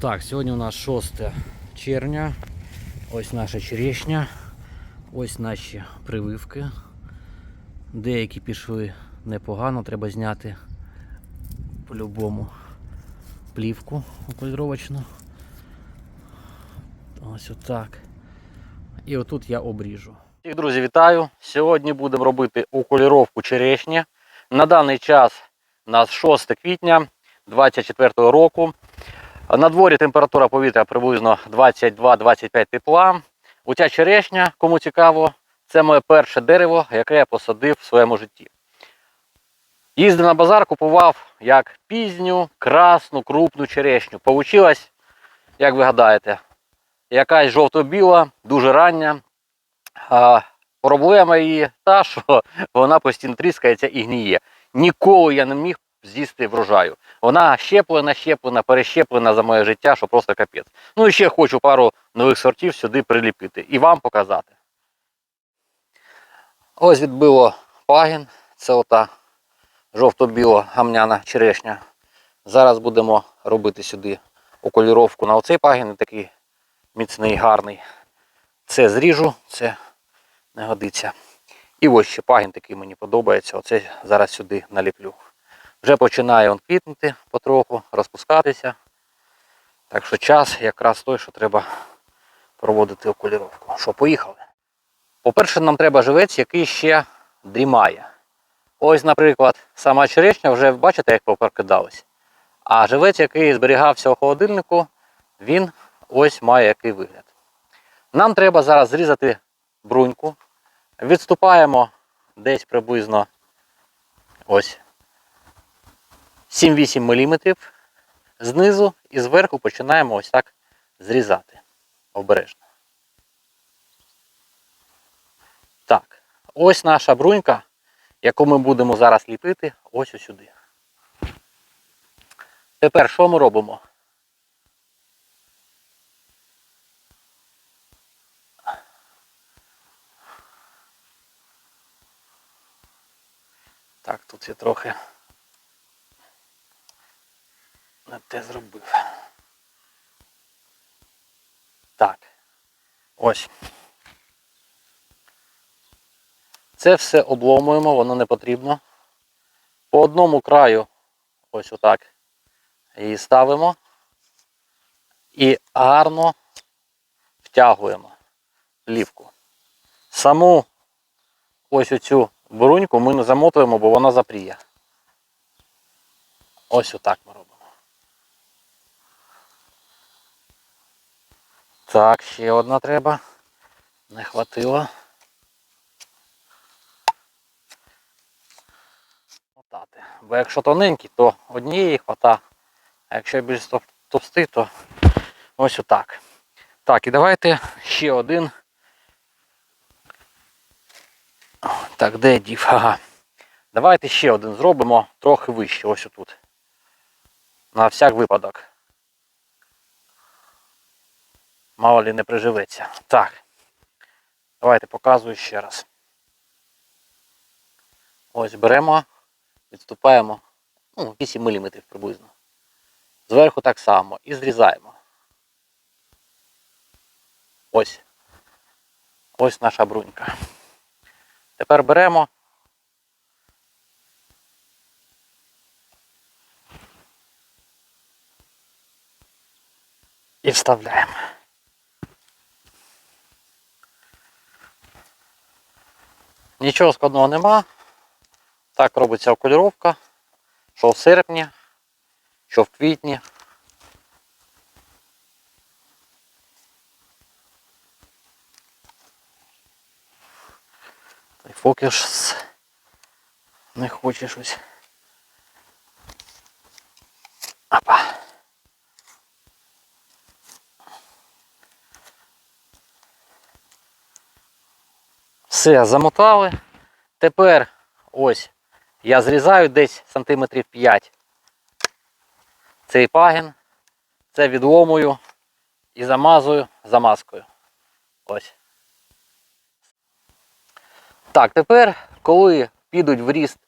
Так, сьогодні у нас 6 червня. Ось наша черешня. Ось наші прививки. Деякі пішли непогано, треба зняти по-любому плівку окольровочну. Ось отак. І отут я обріжу. Всіх, друзі, вітаю! Сьогодні будемо робити окуліровку черешні. На даний час у нас 6 квітня 2024 року. На дворі температура повітря приблизно 22-25 тепла. Оця черешня, кому цікаво, це моє перше дерево, яке я посадив в своєму житті. Їздив на базар, купував як пізню, красну, крупну черешню. Получилась, як ви гадаєте, якась жовто-біла, дуже рання. А, проблема її та, що вона постійно тріскається і гніє. Ніколи я не міг з'їсти врожаю. Вона щеплена, щеплена, перещеплена за моє життя, що просто капець. Ну і ще хочу пару нових сортів сюди приліпити і вам показати. Ось відбило пагін. Це ота жовто-біла гамняна черешня. Зараз будемо робити сюди окуліровку на оцей пагін, такий міцний, гарний. Це зріжу, це не годиться. І ось ще пагін такий мені подобається. Оце зараз сюди наліплю. Вже починає він квітнути потроху, розпускатися. Так що час якраз той, що треба проводити окуліровку. Що, поїхали? По-перше, нам треба живець, який ще дрімає. Ось, наприклад, сама черешня вже бачите, як поперкидалась. А живець, який зберігався у холодильнику, він ось має який вигляд. Нам треба зараз зрізати бруньку. Відступаємо десь приблизно ось 7-8 мм знизу і зверху починаємо ось так зрізати обережно. Так, ось наша брунька, яку ми будемо зараз ліпити ось сюди. Тепер що ми робимо? Так, тут я трохи не те зробив. Так. Ось. Це все обломуємо, воно не потрібно. По одному краю, ось отак, її ставимо і гарно втягуємо плівку. Саму ось оцю бруньку ми не замотуємо, бо вона запріє. Ось отак ми робимо. Так, ще одна треба. Не хватило. Мотати. Бо якщо тоненький, то однієї хвата. А якщо більш товстий, то ось отак. Так, і давайте ще один. Так, де дів? Ага. Давайте ще один зробимо трохи вище, ось отут. На всяк випадок. Мало лі не приживеться. Так. Давайте показую ще раз. Ось беремо, відступаємо ну, 8 мм приблизно. Зверху так само і зрізаємо. Ось. Ось наша брунька. Тепер беремо. І вставляємо. Нічого складного нема. Так робиться окуліровка. Що в серпні, що в квітні. Той фокус не хоче щось. Апа. Все, замотали. Тепер ось я зрізаю десь сантиметрів 5 цей пагін. Це відломую і замазую замазкою. Ось. Так, тепер, коли підуть в ріст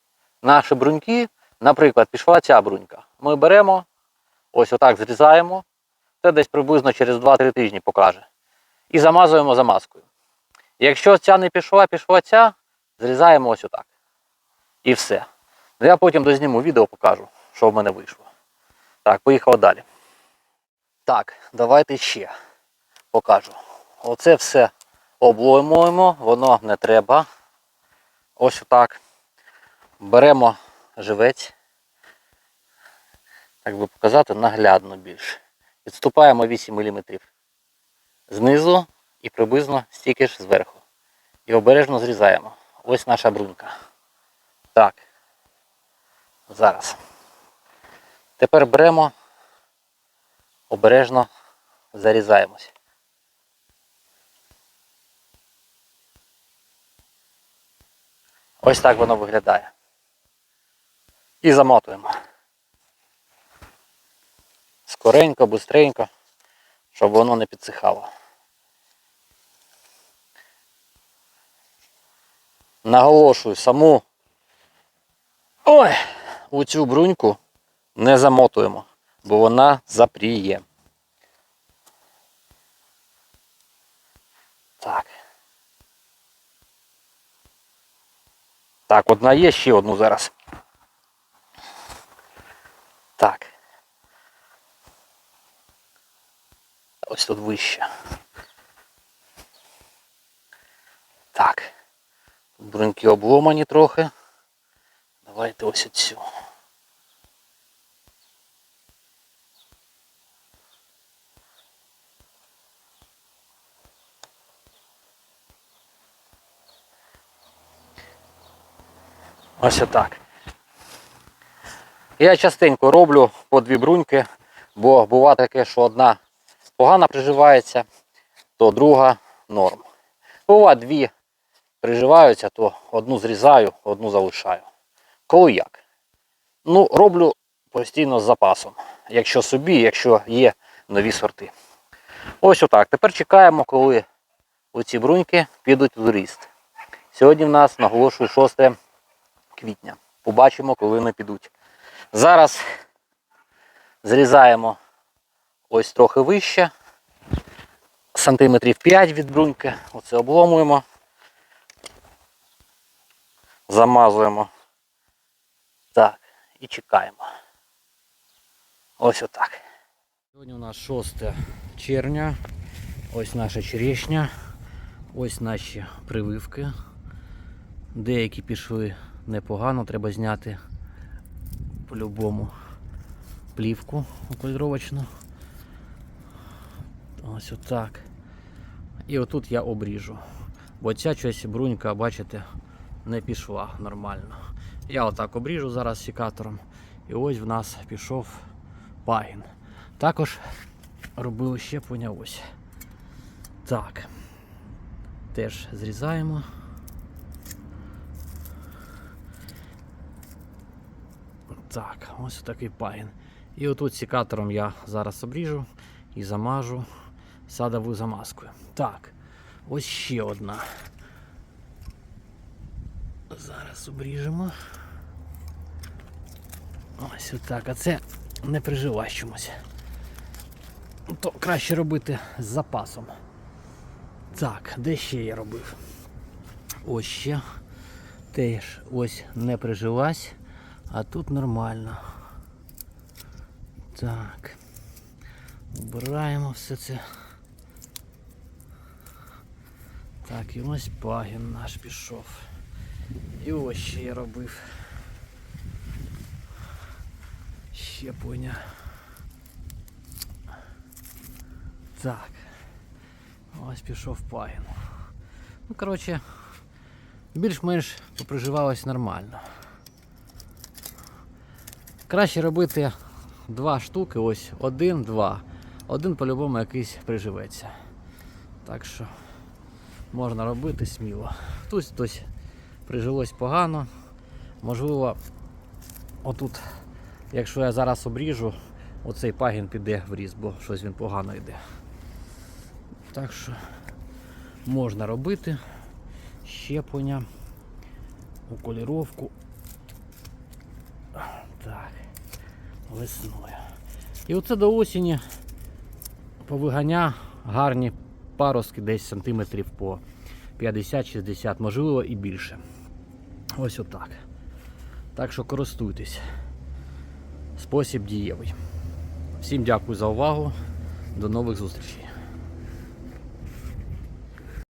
наші бруньки, наприклад, пішла ця брунька, ми беремо, ось отак зрізаємо, Це десь приблизно через 2-3 тижні покаже. І замазуємо замазкою. Якщо ця не пішла, пішла ця, зрізаємо ось отак. І все. Ну, Я потім дозніму відео, покажу, що в мене вийшло. Так, поїхали далі. Так, давайте ще покажу. Оце все облоймуємо, воно не треба. Ось отак. Беремо живець. Так би показати, наглядно більше. Відступаємо 8 мм знизу і приблизно стільки ж зверху. І обережно зрізаємо. Ось наша брунька. Так. Зараз. Тепер беремо, обережно зарізаємось. Ось так воно виглядає. І замотуємо. Скоренько, бистренько, щоб воно не підсихало. Наголошую саму ой, у цю бруньку не замотуємо, бо вона запріє. Так. Так, одна є, ще одну зараз. Так. Ось тут вище. Так. Бруньки обломані трохи. Давайте ось оцю. Ось отак. Я частенько роблю по дві бруньки, бо буває таке, що одна погано приживається, то друга норм. Буває дві приживаються, то одну зрізаю, одну залишаю. Коли як? Ну, роблю постійно з запасом. Якщо собі, якщо є нові сорти. Ось отак. Тепер чекаємо, коли оці бруньки підуть в ріст. Сьогодні в нас наголошую 6 квітня. Побачимо, коли вони підуть. Зараз зрізаємо ось трохи вище. Сантиметрів 5 від бруньки. Оце обломуємо. Замазуємо. Так, і чекаємо. Ось отак. Сьогодні у нас 6 червня. Ось наша черешня. Ось наші прививки. Деякі пішли непогано, треба зняти по-любому плівку окольровочну. Ось отак. І отут я обріжу. Бо ця щось брунька, бачите, не пішла нормально. Я отак обріжу зараз секатором. І ось в нас пішов пагін. Також робили щеплення ось. Так. Теж зрізаємо. Так, ось такий пагін. І отут секатором я зараз обріжу і замажу садовою замазкою. Так, ось ще одна. Зараз обріжемо. Ось отак. А це не приживач чомусь. То краще робити з запасом. Так, де ще я робив? Ось ще. Теж ось не прижилась, а тут нормально. Так. Убираємо все це. Так, і ось пагін наш пішов. І ось ще я робив. Щеплення. Так. Ось пішов пагін. Ну, коротше, більш-менш поприживалось нормально. Краще робити два штуки, ось один, два. Один по-любому якийсь приживеться. Так що можна робити сміло. Хтось хтось прижилось погано. Можливо, отут, якщо я зараз обріжу, оцей пагін піде в ріст, бо щось він погано йде. Так що можна робити щеплення, уколіровку. Так, весною. І оце до осені повигання гарні паростки десь сантиметрів по 50-60, можливо і більше. Ось отак. Так що користуйтесь. Спосіб дієвий. Всім дякую за увагу. До нових зустрічей.